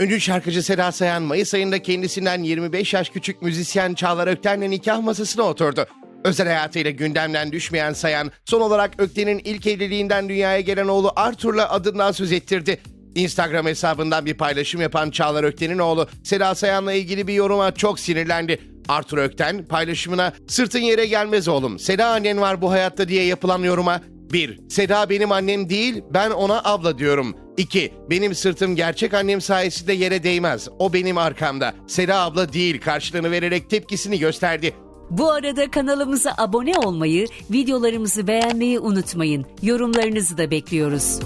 Ünlü şarkıcı Seda Sayan Mayıs ayında kendisinden 25 yaş küçük müzisyen Çağlar Ökten'le nikah masasına oturdu. Özel hayatıyla gündemden düşmeyen Sayan, son olarak Ökten'in ilk evliliğinden dünyaya gelen oğlu Arthur'la adından söz ettirdi. Instagram hesabından bir paylaşım yapan Çağlar Ökten'in oğlu Seda Sayan'la ilgili bir yoruma çok sinirlendi. Arthur Ökten paylaşımına sırtın yere gelmez oğlum Seda annen var bu hayatta diye yapılan yoruma 1. Seda benim annem değil, ben ona abla diyorum. 2. Benim sırtım gerçek annem sayesinde yere değmez. O benim arkamda. Seda abla değil karşılığını vererek tepkisini gösterdi. Bu arada kanalımıza abone olmayı, videolarımızı beğenmeyi unutmayın. Yorumlarınızı da bekliyoruz.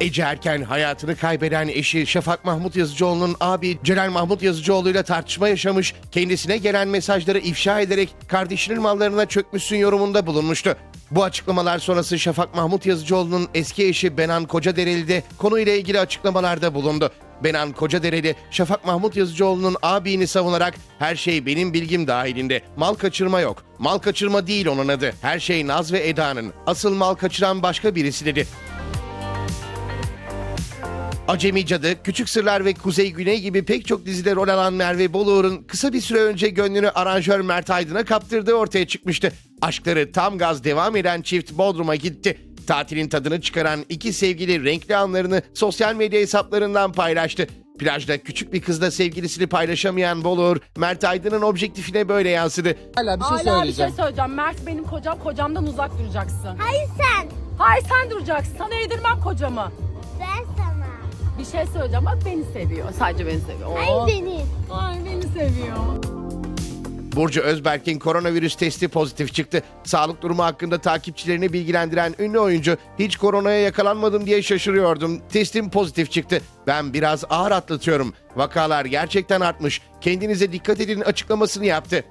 Ece Erken hayatını kaybeden eşi Şafak Mahmut Yazıcıoğlu'nun abi Celal Mahmut Yazıcıoğlu'yla tartışma yaşamış, kendisine gelen mesajları ifşa ederek kardeşinin mallarına çökmüşsün yorumunda bulunmuştu. Bu açıklamalar sonrası Şafak Mahmut Yazıcıoğlu'nun eski eşi Benan Kocadereli de konuyla ilgili açıklamalarda bulundu. Benan Kocadereli, Şafak Mahmut Yazıcıoğlu'nun abini savunarak her şey benim bilgim dahilinde. Mal kaçırma yok. Mal kaçırma değil onun adı. Her şey Naz ve Eda'nın. Asıl mal kaçıran başka birisi dedi. Acemi Cadı, Küçük Sırlar ve Kuzey Güney gibi pek çok dizide rol alan Merve Boluğur'un kısa bir süre önce gönlünü aranjör Mert Aydın'a kaptırdığı ortaya çıkmıştı. Aşkları tam gaz devam eden çift Bodrum'a gitti. Tatilin tadını çıkaran iki sevgili renkli anlarını sosyal medya hesaplarından paylaştı. Plajda küçük bir kızla sevgilisini paylaşamayan Boluğur, Mert Aydın'ın objektifine böyle yansıdı. Hala bir şey Hala bir şey söyleyeceğim. söyleyeceğim. Mert benim kocam. Kocamdan uzak duracaksın. Hayır sen. Hayır sen duracaksın. Sana yedirmem kocamı. Bir şey söyleyeceğim. Bak beni seviyor. Sadece beni seviyor. Oo. Hayır Deniz. Ay beni seviyor. Burcu Özberk'in koronavirüs testi pozitif çıktı. Sağlık durumu hakkında takipçilerini bilgilendiren ünlü oyuncu hiç koronaya yakalanmadım diye şaşırıyordum. Testim pozitif çıktı. Ben biraz ağır atlatıyorum. Vakalar gerçekten artmış. Kendinize dikkat edin açıklamasını yaptı.